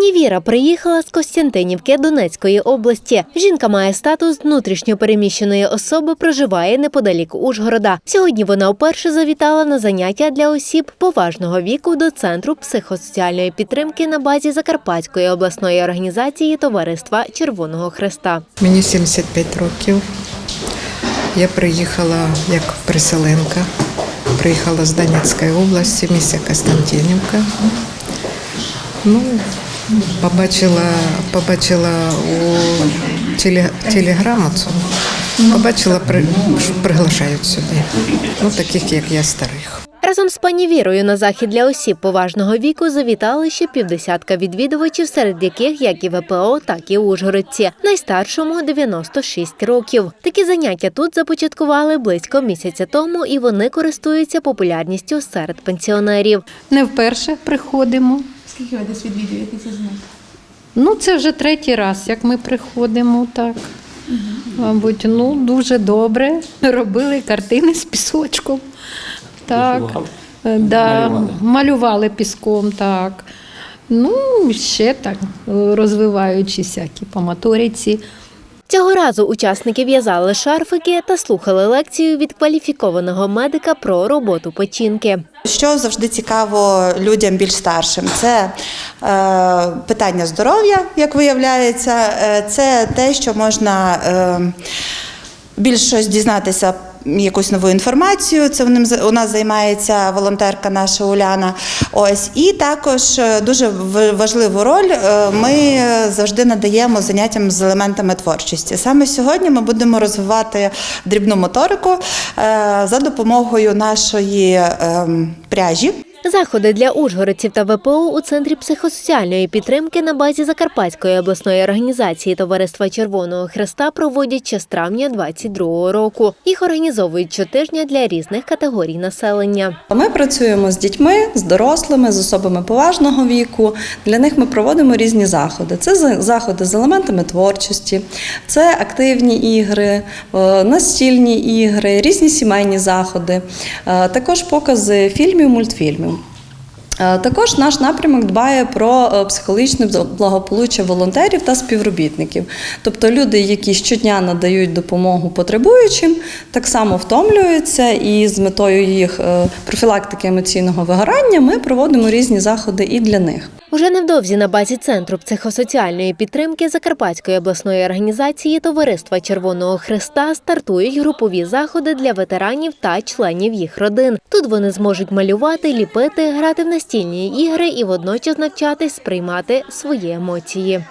Пані Віра приїхала з Костянтинівки Донецької області. Жінка має статус внутрішньопереміщеної особи, проживає неподалік Ужгорода. Сьогодні вона вперше завітала на заняття для осіб поважного віку до центру психосоціальної підтримки на базі Закарпатської обласної організації Товариства Червоного Хреста. Мені 75 років. Я приїхала як переселенка. Приїхала з Донецької області, місця Костянтинівка. Ну, побачила, побачила у теле, телеграму цю, побачила, при, приглашають сюди. Ну, таких, як я, старих. Разом з пані Вірою на захід для осіб поважного віку завітали ще півдесятка відвідувачів, серед яких як і ВПО, так і Ужгородці. Найстаршому 96 років. Такі заняття тут започаткували близько місяця тому, і вони користуються популярністю серед пенсіонерів. Не вперше приходимо. Скільки ви десь відвідуєте ці них? Ну, це вже третій раз, як ми приходимо, так. Мабуть, ну дуже добре. Робили картини з пісочком. Так. Е, Да, Малювали. малювали піском, так. Ну, ще так, е, розвиваючи всякі по моториці. Цього разу учасники в'язали шарфики та слухали лекцію від кваліфікованого медика про роботу печінки. Що завжди цікаво людям більш старшим, це е, питання здоров'я, як виявляється, е, це те, що можна е, більш щось дізнатися. Якусь нову інформацію, це ним у нас займається волонтерка наша Уляна. Ось і також е, дуже важливу роль е, ми завжди надаємо заняттям з елементами творчості. Саме сьогодні ми будемо розвивати дрібну моторику е, за допомогою нашої ем, пряжі. Заходи для ужгородців та ВПО у центрі психосоціальної підтримки на базі Закарпатської обласної організації Товариства Червоного Хреста проводять ще з травня 22 року. Їх організовують щотижня для різних категорій населення. Ми працюємо з дітьми, з дорослими, з особами поважного віку. Для них ми проводимо різні заходи. Це заходи з елементами творчості, це активні ігри, е, настільні ігри, різні сімейні заходи, е, також покази фільмів, мультфільмів. Е, Також наш напрямок дбає про е, психологічне благополуччя волонтерів та співробітників. Тобто люди, які щодня надають допомогу потребуючим, так само втомлюються, і з метою їх е, профілактики емоційного вигорання ми проводимо різні заходи і для них. Уже невдовзі на базі центру психосоціальної підтримки Закарпатської обласної організації Товариства Червоного Христа стартують групові заходи для ветеранів та членів їх родин. Тут вони зможуть малювати, ліпити, грати в настільні ігри і водночас навчатись сприймати свої емоції.